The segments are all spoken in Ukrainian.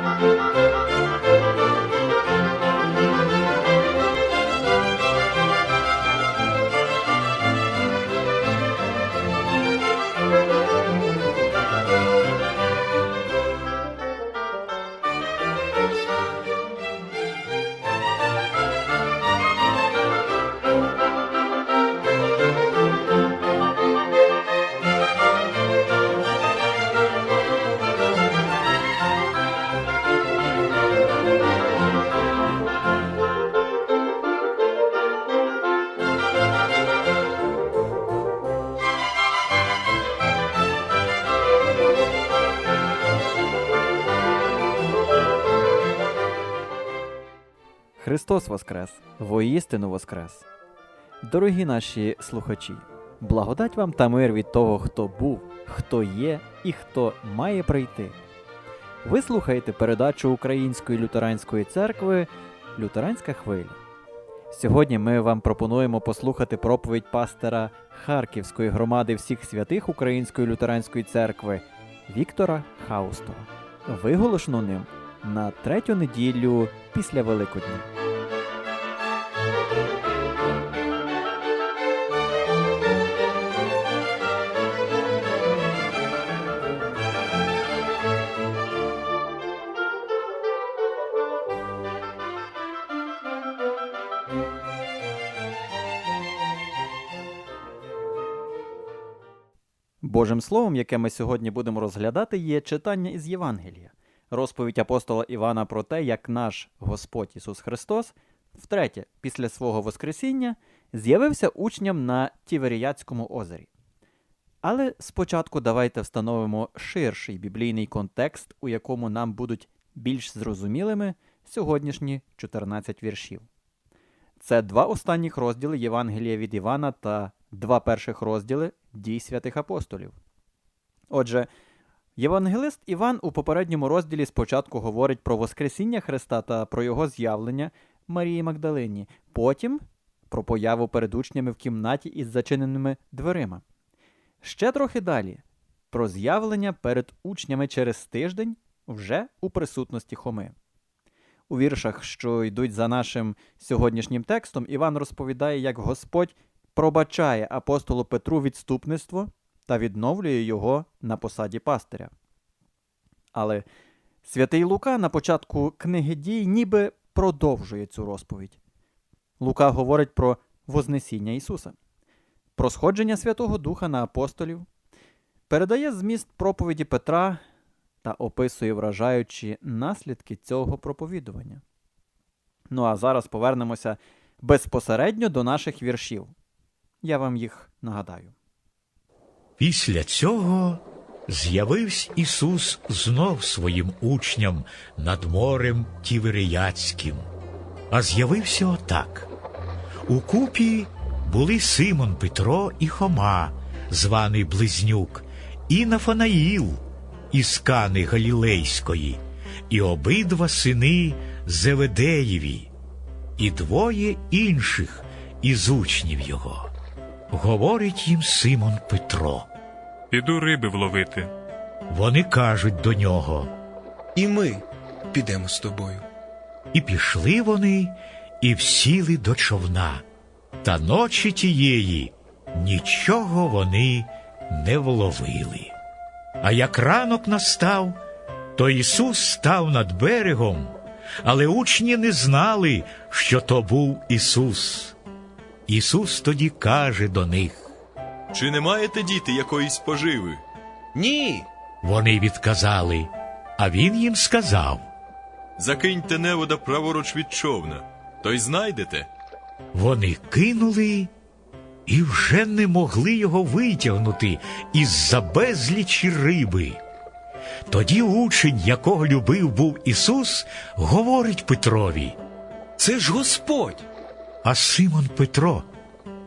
Música Христос Воскрес! Воістину Воскрес! Дорогі наші слухачі, благодать вам та мир від того, хто був, хто є і хто має прийти. Ви слухаєте передачу Української лютеранської церкви Лютеранська хвиля. Сьогодні ми вам пропонуємо послухати проповідь пастора Харківської громади всіх святих Української лютеранської церкви Віктора Хаустова, виголошену ним на третю неділю після Великодня. Божим словом, яке ми сьогодні будемо розглядати, є читання із Євангелія, розповідь апостола Івана про те, як наш Господь Ісус Христос, втретє, після свого Воскресіння, з'явився учням на Тіверіяцькому озері. Але спочатку давайте встановимо ширший біблійний контекст, у якому нам будуть більш зрозумілими сьогоднішні 14 віршів. Це два останніх розділи Євангелія від Івана та два перших розділи дій святих апостолів. Отже, євангелист Іван у попередньому розділі спочатку говорить про Воскресіння Христа та про його з'явлення Марії Магдалині, потім про появу перед учнями в кімнаті із зачиненими дверима. Ще трохи далі про з'явлення перед учнями через тиждень вже у присутності Хоми. У віршах, що йдуть за нашим сьогоднішнім текстом, Іван розповідає, як Господь пробачає апостолу Петру відступництво та відновлює його на посаді пастиря. Але святий Лука на початку книги дій ніби продовжує цю розповідь. Лука говорить про Вознесіння Ісуса, про сходження Святого Духа на апостолів, передає зміст проповіді Петра та описує вражаючі наслідки цього проповідування. Ну а зараз повернемося безпосередньо до наших віршів. Я вам їх нагадаю. Після цього з'явився Ісус знов своїм учням над морем Тіверіяцьким. А з'явився отак. У купі були Симон Петро і Хома, званий Близнюк, і Нафанаїл із Кани Галілейської, і обидва сини Зеведеєві, і двоє інших із учнів його. Говорить їм Симон Петро. Піду риби вловити. Вони кажуть до нього, І ми підемо з тобою. і пішли вони, і всіли до човна. Та ночі тієї нічого вони не вловили. А як ранок настав, то Ісус став над берегом, але учні не знали, що то був Ісус. Ісус тоді каже до них. Чи не маєте діти якоїсь поживи? Ні. Вони відказали, а він їм сказав. Закиньте невода праворуч від човна, то й знайдете. Вони кинули і вже не могли його витягнути із-за безлічі риби. Тоді учень, якого любив був Ісус, говорить Петрові, Це ж Господь. А Симон Петро,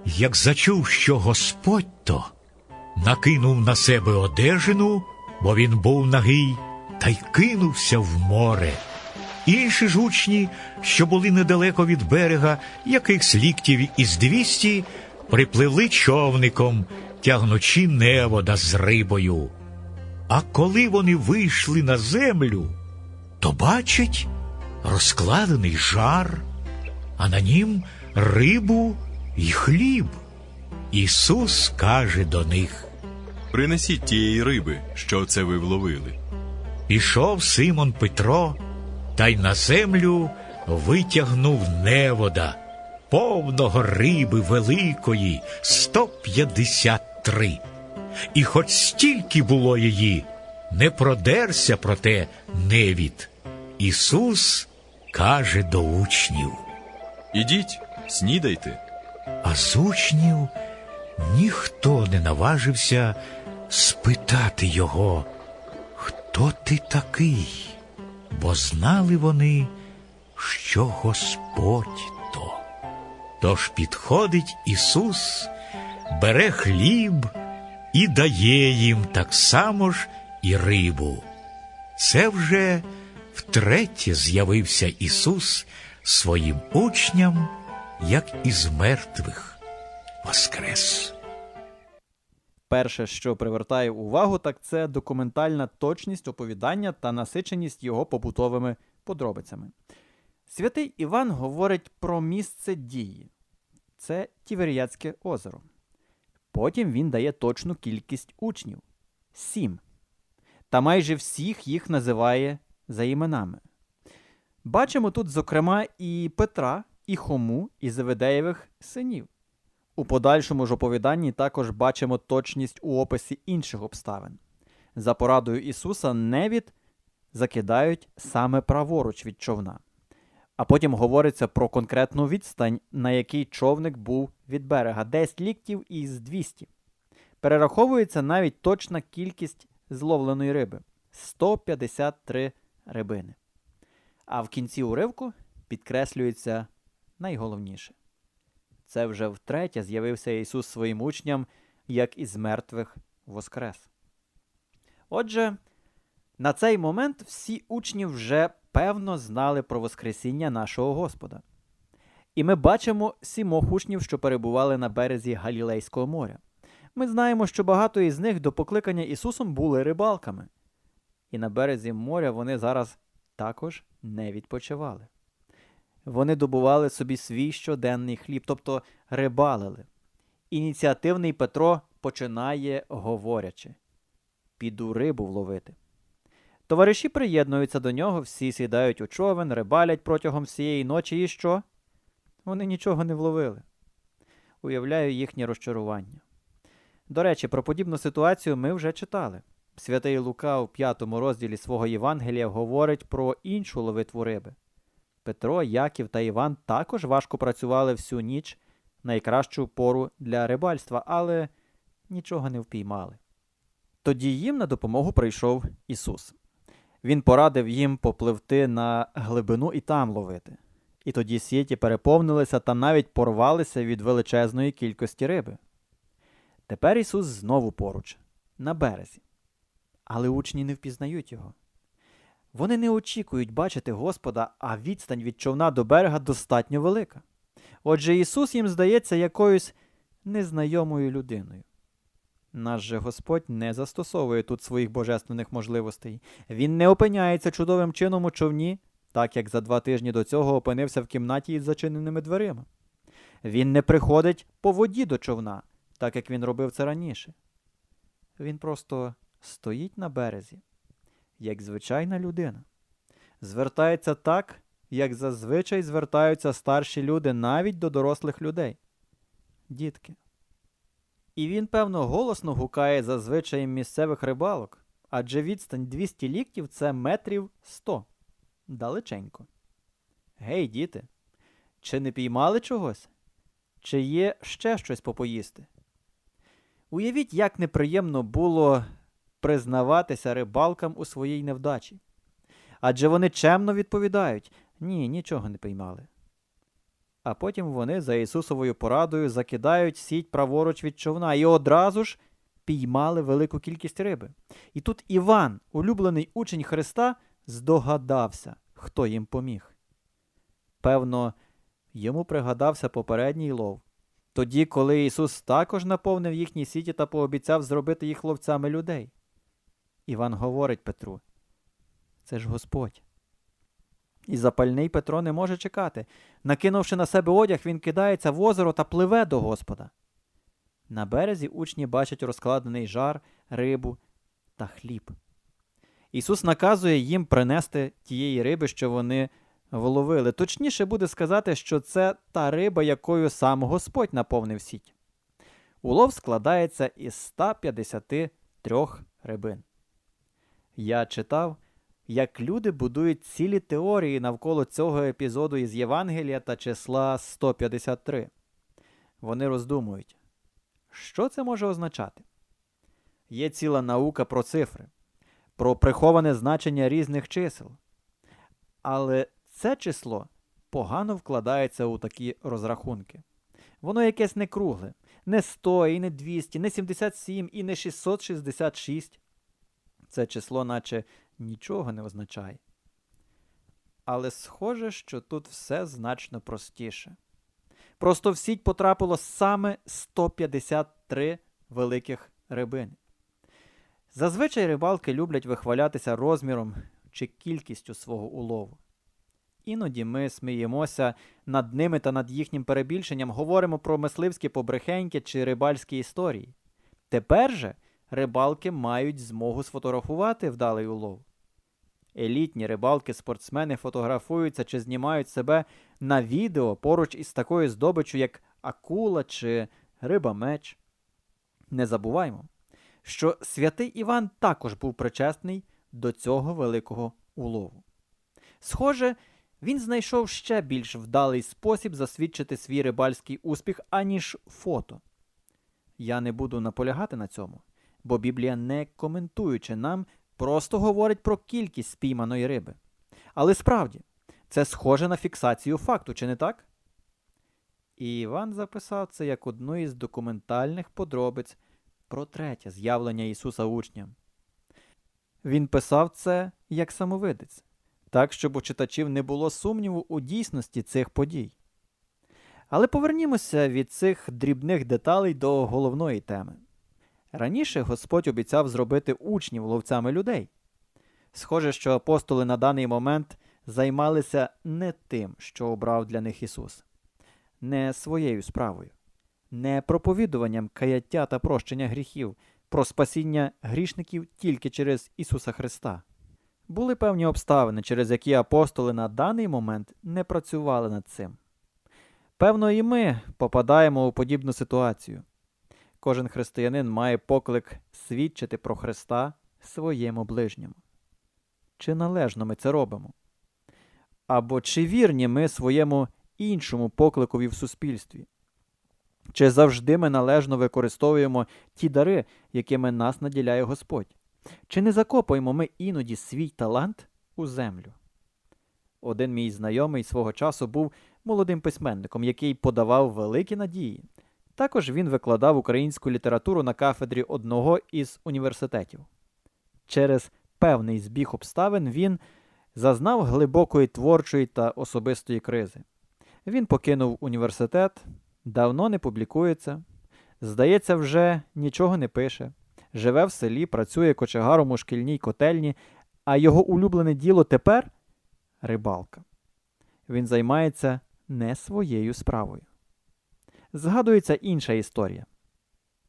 як зачув, що Господь то, накинув на себе одежину, бо він був нагий, та й кинувся в море. Інші ж учні, що були недалеко від берега, якихось ліктів із двісті, припливли човником, тягнучи невода з рибою. А коли вони вийшли на землю, то бачить розкладений жар, а на нім рибу й хліб. Ісус каже до них. Принесіть тієї риби, що це ви вловили. Пішов Симон Петро, та й на землю витягнув невода, повного риби великої, сто п'ятдесят три. І хоч стільки було її, не продерся проте невід. Ісус каже до учнів, Ідіть, снідайте. а з учнів ніхто не наважився спитати його, хто ти такий, бо знали вони, що Господь то. Тож підходить Ісус, бере хліб і дає їм так само ж і рибу. Це вже втретє з'явився Ісус своїм учням, як із мертвих воскрес. Перше, що привертає увагу, так це документальна точність оповідання та насиченість його побутовими подробицями. Святий Іван говорить про місце дії це Тіверіяцьке озеро. Потім він дає точну кількість учнів сім. Та майже всіх їх називає за іменами. Бачимо тут, зокрема, і Петра, і Хому, і Заведеєвих синів. У подальшому ж оповіданні також бачимо точність у описі інших обставин. За порадою Ісуса невід закидають саме праворуч від човна. А потім говориться про конкретну відстань, на якій човник був від берега 10 ліктів із 200. Перераховується навіть точна кількість зловленої риби 153 рибини. А в кінці уривку підкреслюється найголовніше. Це вже втретє з'явився Ісус своїм учням, як із мертвих воскрес. Отже, на цей момент всі учні вже певно знали про Воскресіння нашого Господа. І ми бачимо сімох учнів, що перебували на березі Галілейського моря. Ми знаємо, що багато із них до покликання Ісусом були рибалками. І на березі моря вони зараз також не відпочивали. Вони добували собі свій щоденний хліб, тобто рибалили. Ініціативний Петро починає говорячи: Піду рибу вловити. Товариші приєднуються до нього, всі сідають у човен, рибалять протягом всієї ночі і що? Вони нічого не вловили. Уявляю їхнє розчарування. До речі, про подібну ситуацію ми вже читали. Святий Лука у п'ятому розділі свого Євангелія говорить про іншу ловитву риби. Петро, Яків та Іван також важко працювали всю ніч найкращу пору для рибальства, але нічого не впіймали. Тоді їм на допомогу прийшов Ісус. Він порадив їм попливти на глибину і там ловити. І тоді сіті переповнилися та навіть порвалися від величезної кількості риби. Тепер Ісус знову поруч, на березі. Але учні не впізнають його. Вони не очікують бачити Господа, а відстань від човна до берега достатньо велика. Отже, Ісус їм здається якоюсь незнайомою людиною. Наш же Господь не застосовує тут своїх божественних можливостей. Він не опиняється чудовим чином у човні, так як за два тижні до цього опинився в кімнаті із зачиненими дверима. Він не приходить по воді до човна, так як він робив це раніше. Він просто стоїть на березі як звичайна людина. Звертається так, як зазвичай звертаються старші люди навіть до дорослих людей. Дітки. І він, певно, голосно гукає за звичаєм місцевих рибалок, адже відстань 200 ліктів це метрів 100. Далеченько. Гей, діти, чи не піймали чогось? Чи є ще щось попоїсти? Уявіть, як неприємно було признаватися рибалкам у своїй невдачі. Адже вони чемно відповідають ні, нічого не піймали. А потім вони за Ісусовою порадою закидають сіть праворуч від човна і одразу ж піймали велику кількість риби. І тут Іван, улюблений учень Христа, здогадався, хто їм поміг. Певно, йому пригадався попередній лов. Тоді, коли Ісус також наповнив їхні сіті та пообіцяв зробити їх ловцями людей. Іван говорить Петру: Це ж Господь. І запальний Петро не може чекати. Накинувши на себе одяг, він кидається в озеро та пливе до Господа. На березі учні бачать розкладений жар, рибу та хліб. Ісус наказує їм принести тієї риби, що вони вловили. Точніше буде сказати, що це та риба, якою сам Господь наповнив сіть. Улов складається із 153 рибин. Я читав, як люди будують цілі теорії навколо цього епізоду із Євангелія та числа 153. Вони роздумують, що це може означати? Є ціла наука про цифри, про приховане значення різних чисел. Але це число погано вкладається у такі розрахунки. Воно якесь не кругле, не 100, і не 200, не 77, і не 666. Це число, наче нічого не означає. Але схоже, що тут все значно простіше. Просто в сіть потрапило саме 153 великих рибини. Зазвичай рибалки люблять вихвалятися розміром чи кількістю свого улову. Іноді ми сміємося над ними та над їхнім перебільшенням, говоримо про мисливські побрехеньки чи рибальські історії. Тепер же рибалки мають змогу сфотографувати вдалий улов. Елітні рибалки-спортсмени фотографуються чи знімають себе на відео поруч із такою здобиччю, як акула чи риба-меч. Не забуваймо, що святий Іван також був причесний до цього великого улову. Схоже, він знайшов ще більш вдалий спосіб засвідчити свій рибальський успіх, аніж фото. Я не буду наполягати на цьому, бо Біблія, не коментуючи нам, просто говорить про кількість спійманої риби. Але справді, це схоже на фіксацію факту, чи не так? І Іван записав це як одну із документальних подробиць про третє з'явлення Ісуса учням. Він писав це як самовидець, так, щоб у читачів не було сумніву у дійсності цих подій. Але повернімося від цих дрібних деталей до головної теми. Раніше Господь обіцяв зробити учнів ловцями людей. Схоже, що апостоли на даний момент займалися не тим, що обрав для них Ісус, не своєю справою, не проповідуванням каяття та прощення гріхів, про спасіння грішників тільки через Ісуса Христа. Були певні обставини, через які апостоли на даний момент не працювали над цим. Певно, і ми попадаємо у подібну ситуацію. Кожен християнин має поклик свідчити про Христа своєму ближньому. Чи належно ми це робимо? Або чи вірні ми своєму іншому покликові в суспільстві? Чи завжди ми належно використовуємо ті дари, якими нас наділяє Господь? Чи не закопуємо ми іноді свій талант у землю? Один мій знайомий свого часу був молодим письменником, який подавав великі надії. Також він викладав українську літературу на кафедрі одного із університетів. Через певний збіг обставин він зазнав глибокої творчої та особистої кризи. Він покинув університет, давно не публікується, здається, вже нічого не пише, живе в селі, працює кочегаром у шкільній котельні, а його улюблене діло тепер рибалка. Він займається не своєю справою. Згадується інша історія.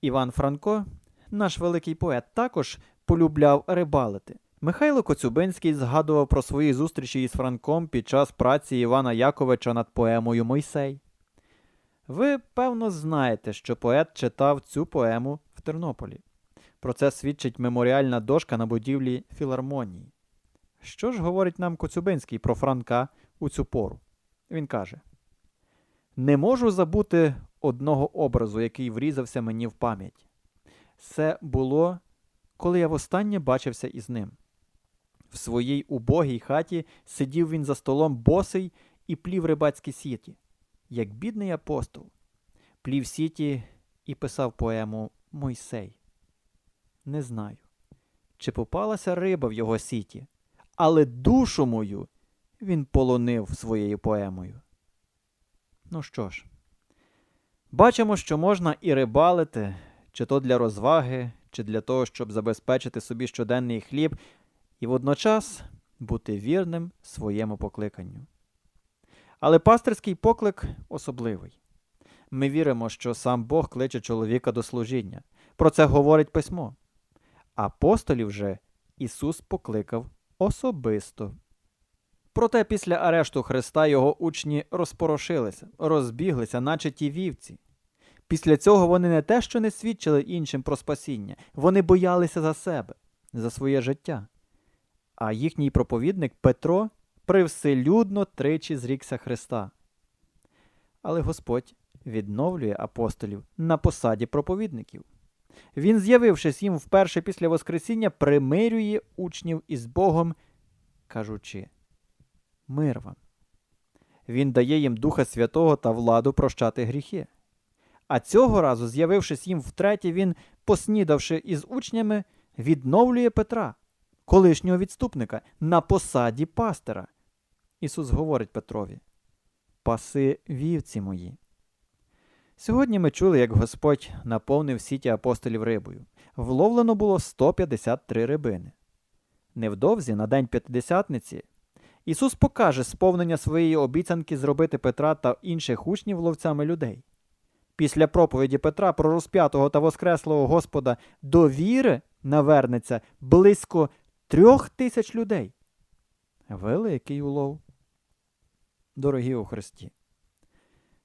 Іван Франко, наш великий поет, також полюбляв рибалити. Михайло Коцюбинський згадував про свої зустрічі із Франком під час праці Івана Яковича над поемою Мойсей. Ви, певно, знаєте, що поет читав цю поему в Тернополі. Про це свідчить меморіальна дошка на будівлі філармонії. Що ж говорить нам Коцюбинський про Франка у цю пору? Він каже: Не можу забути одного образу, який врізався мені в пам'ять. Це було, коли я востаннє бачився із ним. В своїй убогій хаті сидів він за столом босий і плів рибацькі сіті, як бідний апостол, плів сіті і писав поему Мойсей. Не знаю, чи попалася риба в його сіті, але душу мою він полонив своєю поемою. Ну що ж, бачимо, що можна і рибалити, чи то для розваги, чи для того, щоб забезпечити собі щоденний хліб, і водночас бути вірним своєму покликанню. Але пастирський поклик особливий. Ми віримо, що сам Бог кличе чоловіка до служіння. Про це говорить письмо. Апостолів же Ісус покликав особисто. Проте після арешту Христа його учні розпорошилися, розбіглися, наче ті вівці. Після цього вони не те, що не свідчили іншим про спасіння, вони боялися за себе, за своє життя. А їхній проповідник Петро привселюдно тричі зрікся Христа. Але Господь відновлює апостолів на посаді проповідників. Він, з'явившись їм вперше після Воскресіння, примирює учнів із Богом, кажучи мир вам. Він дає їм Духа Святого та владу прощати гріхи. А цього разу, з'явившись їм втретє, він, поснідавши із учнями, відновлює Петра, колишнього відступника, на посаді пастира. Ісус говорить Петрові: Паси вівці мої. Сьогодні ми чули, як Господь наповнив сіті апостолів рибою. Вловлено було 153 рибини. Невдовзі, на день п'ятидесятниці, Ісус покаже сповнення своєї обіцянки зробити Петра та інших учнів ловцями людей. Після проповіді Петра про розп'ятого та воскреслого Господа до віри навернеться близько трьох тисяч людей. Великий улов. Дорогі у Христі.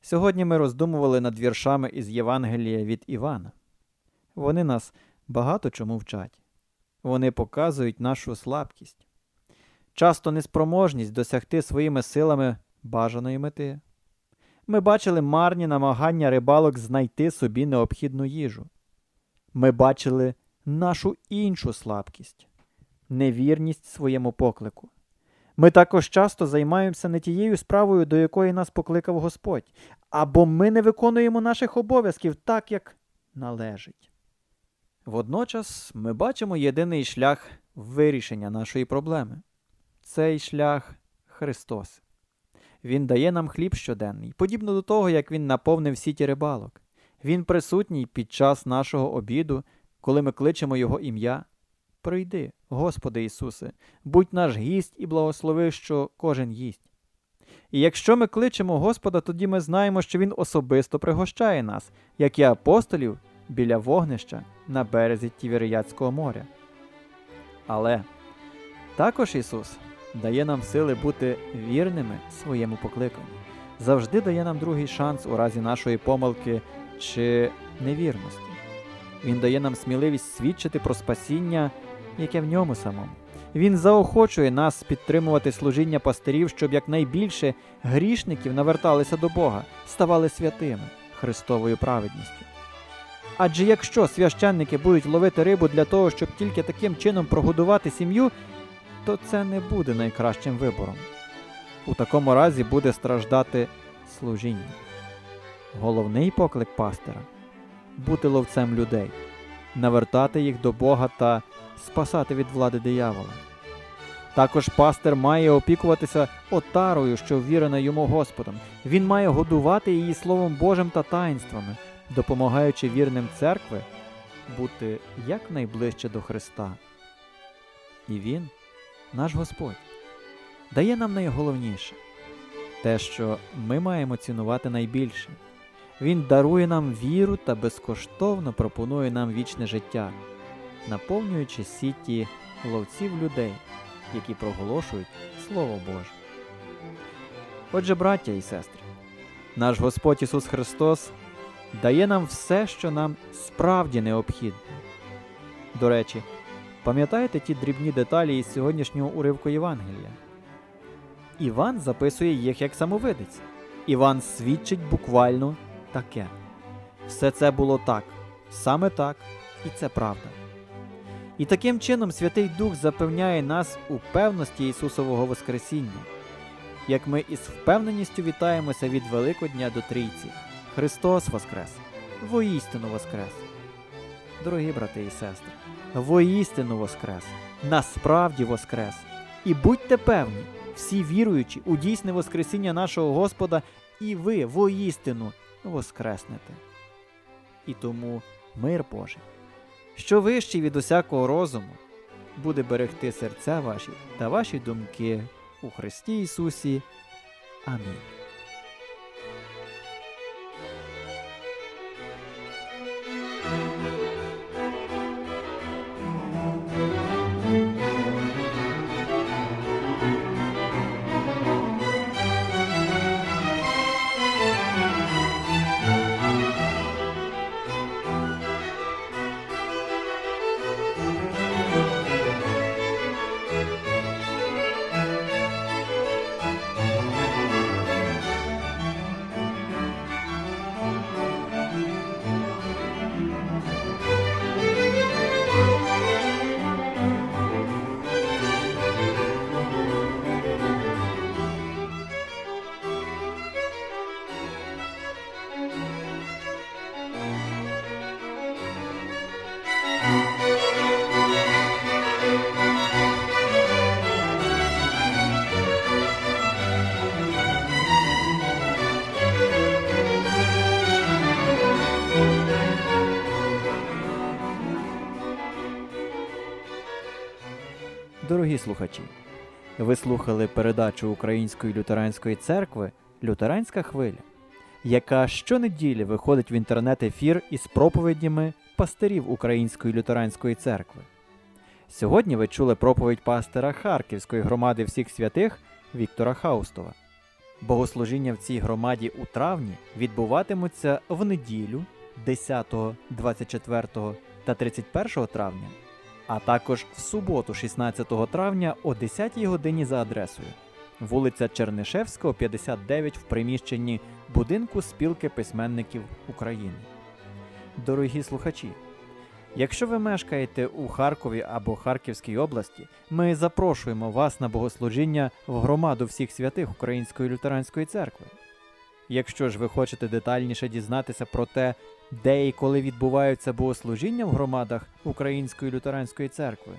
Сьогодні ми роздумували над віршами із Євангелія від Івана. Вони нас багато чому вчать. Вони показують нашу слабкість, часто неспроможність досягти своїми силами бажаної мети. Ми бачили марні намагання рибалок знайти собі необхідну їжу. Ми бачили нашу іншу слабкість невірність своєму поклику. Ми також часто займаємося не тією справою, до якої нас покликав Господь, або ми не виконуємо наших обов'язків так, як належить. Водночас ми бачимо єдиний шлях вирішення нашої проблеми. Цей шлях Христос. Він дає нам хліб щоденний, подібно до того, як він наповнив сіті рибалок. Він присутній під час нашого обіду, коли ми кличемо Його ім'я. Прийди, Господи Ісусе, будь наш гість і благослови, що кожен їсть. І якщо ми кличемо Господа, тоді ми знаємо, що Він особисто пригощає нас, як і апостолів біля вогнища на березі Тіверіятського моря. Але також Ісус дає нам сили бути вірними своєму покликанню, завжди дає нам другий шанс у разі нашої помилки чи невірності. Він дає нам сміливість свідчити про спасіння, яке в ньому самому. Він заохочує нас підтримувати служіння пастирів, щоб якнайбільше грішників наверталися до Бога, ставали святими Христовою праведністю. Адже якщо священники будуть ловити рибу для того, щоб тільки таким чином прогодувати сім'ю, то це не буде найкращим вибором. У такому разі буде страждати служіння. Головний поклик пастира бути ловцем людей, навертати їх до Бога та спасати від влади диявола. Також пастир має опікуватися отарою, що ввірена йому Господом. Він має годувати її Словом Божим та таїнствами, допомагаючи вірним церкви бути якнайближче до Христа. І Він, наш Господь, дає нам найголовніше те, що ми маємо цінувати найбільше. Він дарує нам віру та безкоштовно пропонує нам вічне життя, наповнюючи сіті ловців людей, які проголошують Слово Боже. Отже, браття і сестри, наш Господь Ісус Христос дає нам все, що нам справді необхідно. До речі, пам'ятаєте ті дрібні деталі із сьогоднішнього уривку Євангелія? Іван записує їх як самовидець. Іван свідчить буквально таке. Все це було так, саме так, і це правда. І таким чином Святий Дух запевняє нас у певності Ісусового Воскресіння, як ми із впевненістю вітаємося від Великодня до Трійці. Христос Воскрес! Воістину Воскрес! Дорогі брати і сестри, воістину Воскрес! Насправді Воскрес! І будьте певні, всі віруючі у дійсне Воскресіння нашого Господа, і ви воістину воскреснете. І тому мир Божий, що вищий від усякого розуму, буде берегти серця ваші та ваші думки у Христі Ісусі. Амінь. Слухачі, ви слухали передачу Української лютеранської церкви Лютеранська хвиля, яка щонеділі виходить в інтернет-ефір із проповідями пастирів Української лютеранської церкви. Сьогодні ви чули проповідь пастора Харківської громади всіх святих Віктора Хаустова. Богослужіння в цій громаді у травні відбуватимуться в неділю 10, 24 та 31 травня а також в суботу, 16 травня о 10 годині за адресою. Вулиця Чернишевського, 59 в приміщенні будинку спілки письменників України. Дорогі слухачі, якщо ви мешкаєте у Харкові або Харківській області, ми запрошуємо вас на богослужіння в громаду всіх святих Української лютеранської церкви. Якщо ж ви хочете детальніше дізнатися про те, де і коли відбуваються богослужіння в громадах Української лютеранської церкви,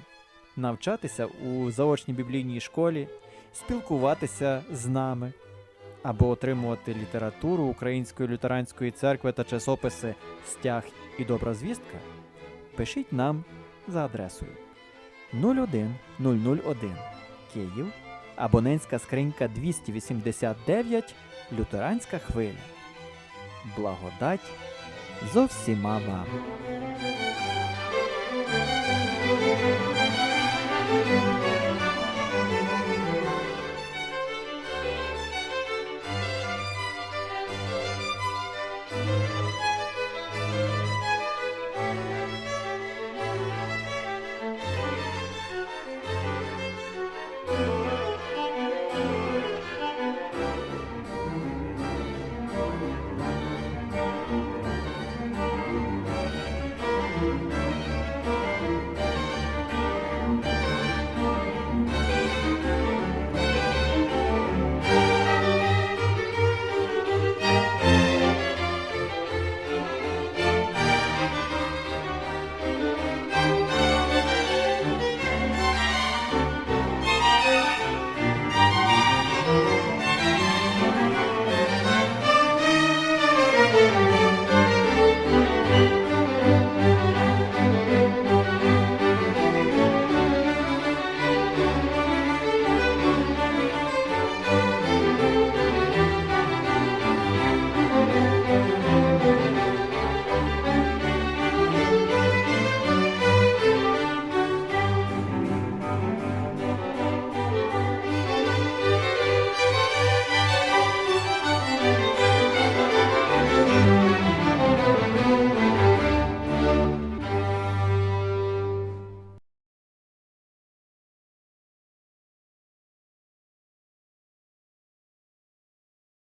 навчатися у заочній біблійній школі, спілкуватися з нами або отримувати літературу Української лютеранської церкви та часописи Стяг і Добра звістка, пишіть нам за адресою 01001 Київ, абонентська скринька 289 Лютеранська хвиля. Благодать зо всіма вами.